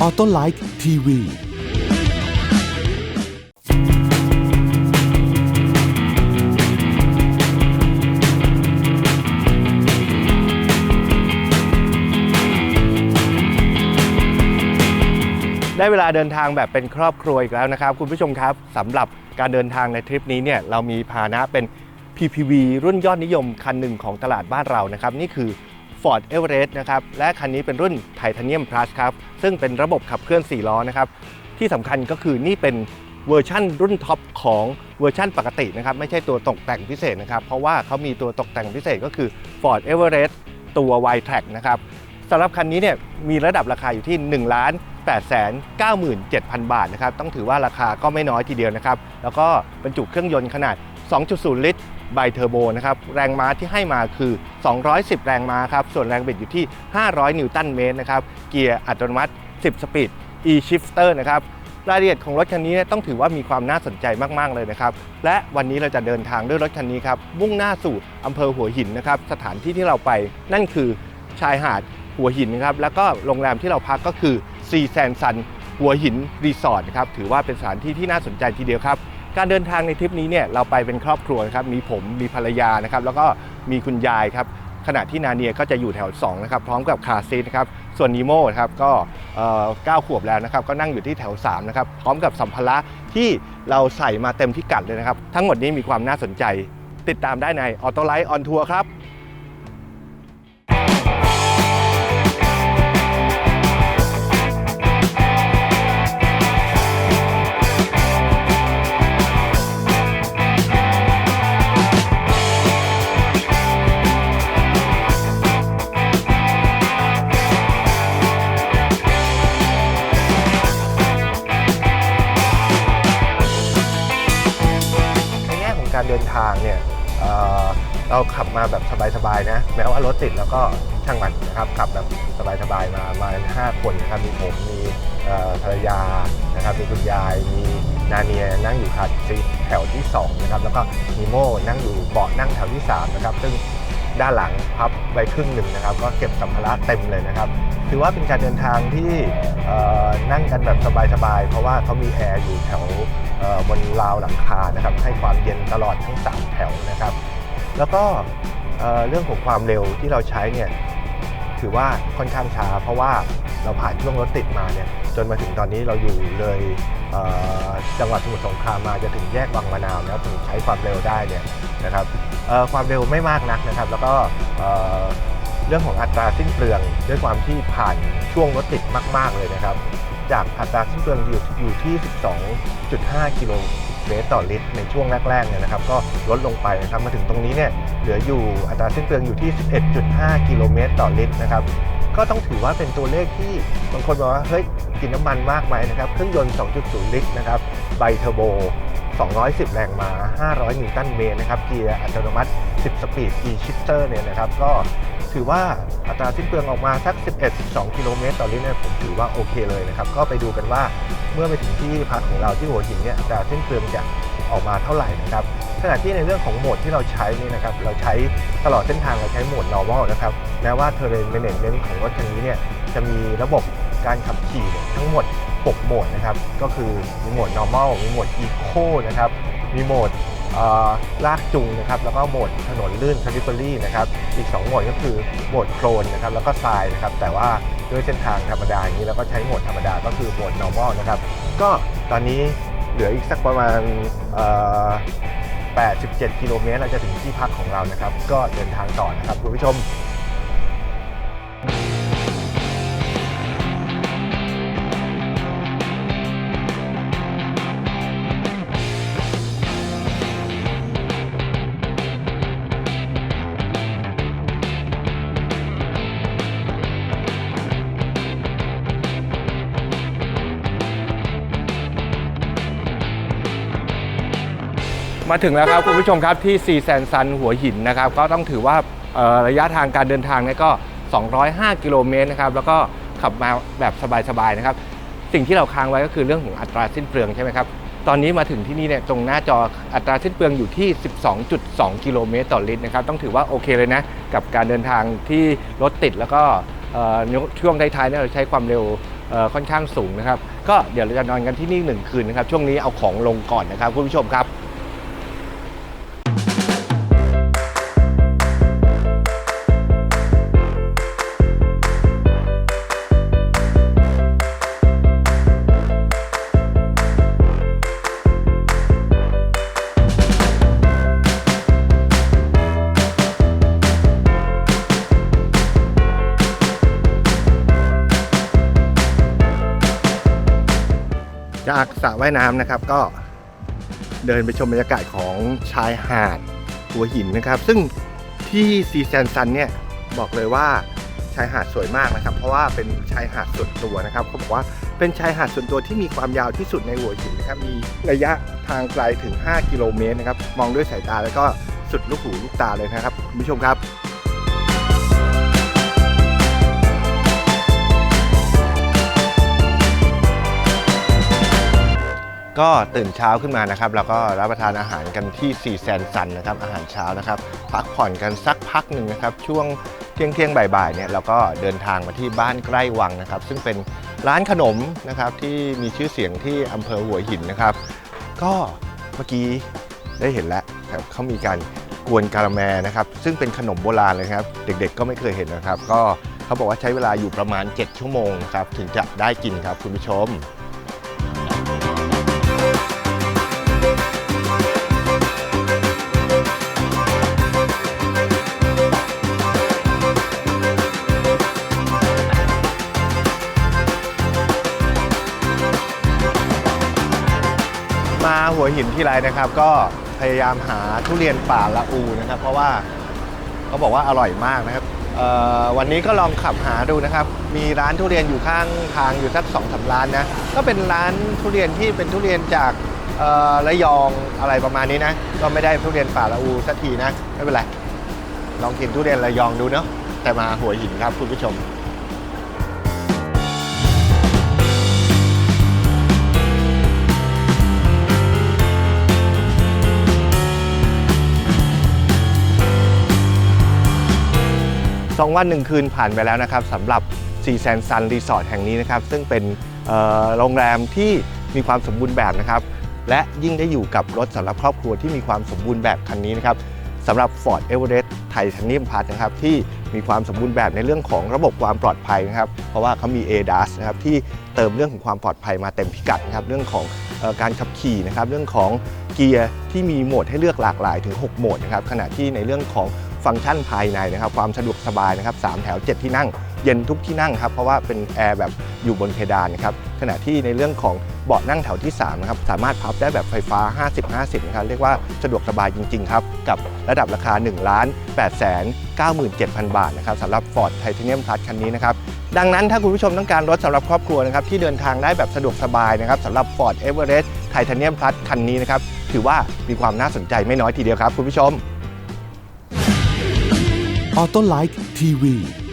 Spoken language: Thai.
ออโต้ไลท์ทีวีได้เวลาเดินทางแบบเป็นครอบครัวอีกแล้วนะครับ คุณผู้ชมครับสำหรับการเดินทางในทริปนี้เนี่ยเรามีพาหนะเป็น PPV รุ่นยอดนิยมคันหนึ่งของตลาดบ้านเรานะครับ นี่คือ Ford Everest นะครับและคันนี้เป็นรุ่น Titanium Plus ครับซึ่งเป็นระบบขับเคลื่อน 4 ล้อนะครับที่สำคัญก็คือนี่เป็นเวอร์ชั่นรุ่นท็อปของเวอร์ชั่นปกตินะครับไม่ใช่ตัวตกแต่งพิเศษนะครับเพราะว่าเขามีตัวตกแต่งพิเศษก็คือ Ford Everest ตัว Y Track นะครับสำหรับคันนี้เนี่ยมีระดับราคาอยู่ที่ 1 ล้าน8 9 7 0 0 0 บาทนะครับต้องถือว่าราคาก็ไม่น้อยทีเดียวนะครับแล้วก็บรรจุเครื่องยนต์ขนาด 2.0 ลิตรไบเทอร์โบนะครับแรงม้าที่ให้มาคือ 210 แรงม้าครับส่วนแรงบิดอยู่ที่ 500 นิวตันเมตรนะครับเกียร์อัตโนมัติ 10 สปีด e-shifter นะครับรายละเอียดของรถคันนี้ต้องถือว่ามีความน่าสนใจมาก ๆ เลยนะครับ และวันนี้เราจะเดินทางด้วยรถคันนี้ครับ มุ่งหน้าสู่อำเภอหัวหินนะครับ สถานที่ที่เราไปนั่นคือชายหาดหัวหินนะครับ แล้วก็โรงแรมที่เราพักก็คือซีแซนซันหัวหินรีสอร์ทนะครับ ถือว่าเป็นสถานที่ที่น่าสนใจทีเดียวครับ การเดินทางในทริปนี้เนี่ยเราไปเป็นครอบครัวนะครับมีผมมีภรรยานะครับแล้วก็มีคุณยายครับขณะที่นาเนียก็จะอยู่แถว2นะครับพร้อมกับคาซีนะครับส่วนนีโม่ครับก็เก้าขวบแล้วนะครับก็นั่งอยู่ที่แถว3นะครับพร้อมกับสัมภาระที่เราใส่มาเต็มพิกัดเลยนะครับ ทั้งหมดนี้มีความน่าสนใจ ติดตามได้ในออโตไลท์ออนทัวร์ครับ การเดินทางเนี่ยเเราขับมาแบบสบายๆนะ แม้ว่ารถติดแล้วก็ช่างมันนะครับขับแบบสบายๆมามากันห้าคนนะครับมีผมมีภรรยานะครับมีคุณยายมีนาเนียนั่งอยู่คันซีแถวที่สองนะครับแล้วก็นีโม่นั่งอยู่เบาะนั่งแถวที่สามนะครับซึ่งด้านหลังพับไว้ครึ่งหนึ่งนะครับ ก็เก็บสัมภาระเต็มเลยนะครับถือว่าเป็นการเดินทางที่นั่งกันแบบสบายๆ เพราะว่าเขามีแอร์อยู่แถว บนราวหลังคานะครับให้ความเย็นตลอดทั้ง 3 แถวนะครับ แล้วก็เรื่องของความเร็วที่เราใช้เนี่ยถือว่าค่อนข้างช้า เพราะว่าเราผ่านช่วงรถติดมาเนี่ยจนมาถึงตอนนี้เราอยู่เลยเจังหวัดสมุทรสงครามมาจะถึงแยกวังมะนาวแล้วถึงใช้ความเร็วได้เนี่ยนะครับความเร็วไม่มากนักนะครับ แล้วก็เอ่อเรื่องของอัตราสิ้นเปลืองด้วยความที่ผ่านช่วงรถติดมาก ๆเลยนะครับ จากอัตราสิ้นเปลืองอยู่อยู่ที่ 12.5 กิโลเมตรต่อลิตรในช่วงแรกๆเนี่ยนะครับ ก็ลดลงไปนะครับมาถึงตรงนี้เนี่ยเหลืออยู่อัตราสิ้นเปลืองอยู่ที่ 11.5 กิโลเมตรต่อลิตรนะครับก็ต้องถือว่าเป็นตัวเลขที่บางคนบอกว่าเฮ้ยกินน้ำมันมากไหมนะครับเครื่องยนต์ 2.0 ลิตรนะครับไบเทอร์โบ 210 แรงม้า 500 นิวตันเมตรนะครับเกียร์อัตโนมัติ 10 สปีด e-shifter เนี่ยนะครับ ก็ ถือว่าอัตราสิ้นเปลืองออกมาสัก 11-12 กิโลเมตรต่อลิตรเนี่ยผมถือว่าโอเคเลยนะครับ ก็ไปดูกันว่าเมื่อไปถึงที่พักของเราที่หัวหินเนี่ยอัตราสิ้นเปลืองจะออกมาเท่าไหร่นะครับขณะที่ในเรื่องของโหมดที่เราใช้นี่นะครับเราใช้ตลอดเส้นทางเราใช้โหมด normal นะครับแม้ว่า terrain management ของรถคันนี้เนี่ยจะมีระบบการขับขี่ทั้งหมด 6 โหมดนะครับก็คือมีโหมด normal มีโหมด eco นะครับมีโหมด ลากจูงนะครับแล้วก็โหมดถนนลื่น slippery นะครับอีก 2 โหมดก็คือโหมดโคลนนะครับแล้วก็ทรายนะครับแต่ว่าด้วยเส้นทางธรรมดาอย่างนี้เราก็ใช้โหมดธรรมดาก็คือโหมด normal นะครับก็ตอนนี้เหลืออีกสักประมาณ87 กิโลเมตรเราจะถึงที่พักของเรานะครับ ก็เดินทางต่อนะครับคุณผู้ชม มาถึงแล้วครับคุณผู้ชมครับที่ซีแซนซันหัวหินนะครับ ก็ต้องถือว่าระยะทางการเดินทางเนี่ยก็ 205 กิโลเมตรนะครับ แล้วก็ขับมาแบบสบายๆนะครับ สิ่งที่เราค้างไว้ก็คือเรื่องของอัตราสิ้นเปลืองใช่ไหมครับ ตอนนี้มาถึงที่นี่เนี่ยตรงหน้าจออัตราสิ้นเปลืองอยู่ที่ 12.2 กิโลเมตรต่อลิตรนะครับ ต้องถือว่าโอเคเลยนะ กับการเดินทางที่รถติดแล้วก็ช่วงท้ายๆเนี่ยเราใช้ความเร็วค่อนข้างสูงนะครับ ก็เดี๋ยวเราจะนอนกันที่นี่หนึ่งคืนนะครับ ช่วงนี้เอาของลงก่อนนะครับคุณผู้ชมครับ จากสระว่ายน้ำนะครับ ก็เดินไปชมบรรยากาศของชายหาดหัวหินนะครับ ซึ่งที่ซีแซนซันเนี่ยบอกเลยว่าชายหาดสวยมากนะครับ เพราะว่าเป็นชายหาดส่วนตัวนะครับเขาบอกว่าเป็นชายหาดส่วนตัวที่มีความยาวที่สุดในหัวหินนะครับมีระยะทางไกลถึง 5 กิโลเมตรนะครับ มองด้วยสายตาแล้วก็สุดลูกหูลูกตาเลยนะครับคุณผู้ชมครับ ก็ตื่นเช้าขึ้นมานะครับแล้วก็รับประทานอาหารกันที่ซีแซนซันนะครับอาหารเช้านะครับ พักผ่อนกันสักพักหนึ่งนะครับ ช่วงเที่ยงเที่ยงบ่ายๆเนี่ยเราก็เดินทางมาที่บ้านใกล้วังนะครับ ซึ่งเป็นร้านขนมนะครับที่มีชื่อเสียงที่อำเภอหัวหินนะครับ ก็เมื่อกี้ได้เห็นแล้วครับเขามีการกวนกาละแมนะครับ ซึ่งเป็นขนมโบราณเลยครับ เด็กๆก็ไม่เคยเห็นนะครับ ก็เขาบอกว่าใช้เวลาอยู่ประมาณ 7 ชั่วโมงนะครับ ถึงจะได้กินครับคุณผู้ชม หัวหินที่ไรนะครับ ก็พยายามหาทุเรียนป่าละอูนะครับ เพราะว่าเขาบอกว่าอร่อยมากนะครับวันนี้ก็ลองขับหาดูนะครับ มีร้านทุเรียนอยู่ข้างทางอยู่สักสองสาร้านนะ ก็เป็นร้านทุเรียนที่เป็นทุเรียนจากระยองอะไรประมาณนี้นะ ก็ไม่ได้ทุเรียนป่าละอูสักทีนะ ไม่เป็นไร ลองกินทุเรียนระยองดูเนาะ แต่มาหัวหินครับคุณผู้ชม สองวันหนึ่งคืนผ่านไปแล้วนะครับสำหรับซีแซนซันรีสอร์ทแห่งนี้นะครับ ซึ่งเป็นโรงแรมที่มีความสมบูรณ์แบบนะครับ และยิ่งได้อยู่กับรถสำหรับครอบครัวที่มีความสมบูรณ์แบบคันนี้นะครับสำหรับ Ford Everest Titanium Plus นะครับที่มีความสมบูรณ์แบบในเรื่องของระบบความปลอดภัยนะครับ เพราะว่าเขามี ADAS นะครับที่เติมเรื่องของความปลอดภัยมาเต็มพิกัดนะครับเรื่องของออการขับขี่นะครับเรื่องของเกียร์ที่มีโหมดให้เลือกหลากหลายถึง 6 โหมดนะครับขณะที่ในเรื่องของ ฟังก์ชันภายในนะครับ ความสะดวกสบายนะครับ3แถว 7 ที่นั่ง เย็นทุกที่นั่งครับ เพราะว่าเป็นแอร์แบบอยู่บนเพดานนะครับ ขณะที่ในเรื่องของเบาะนั่งแถวที่3นะครับ สามารถพับได้แบบไฟฟ้า 50-50 นะครับ เรียกว่าสะดวกสบายจริง ๆ ครับ กับระดับราคา1ล้าน8แสน97,000 บาทนะครับสำหรับ Ford Titanium Plus คันนี้นะครับ ดังนั้นถ้าคุณผู้ชมต้องการรถสำหรับครอบครัวนะครับที่เดินทางได้แบบสะดวกสบายนะครับสำหรับ Ford Everest Titanium Plus คันนี้นะครับถือว่ามีความน่าสนใจไม่น้อยทีเดียวครับคุณผู้ชม ออโต้ไลท์ทีวี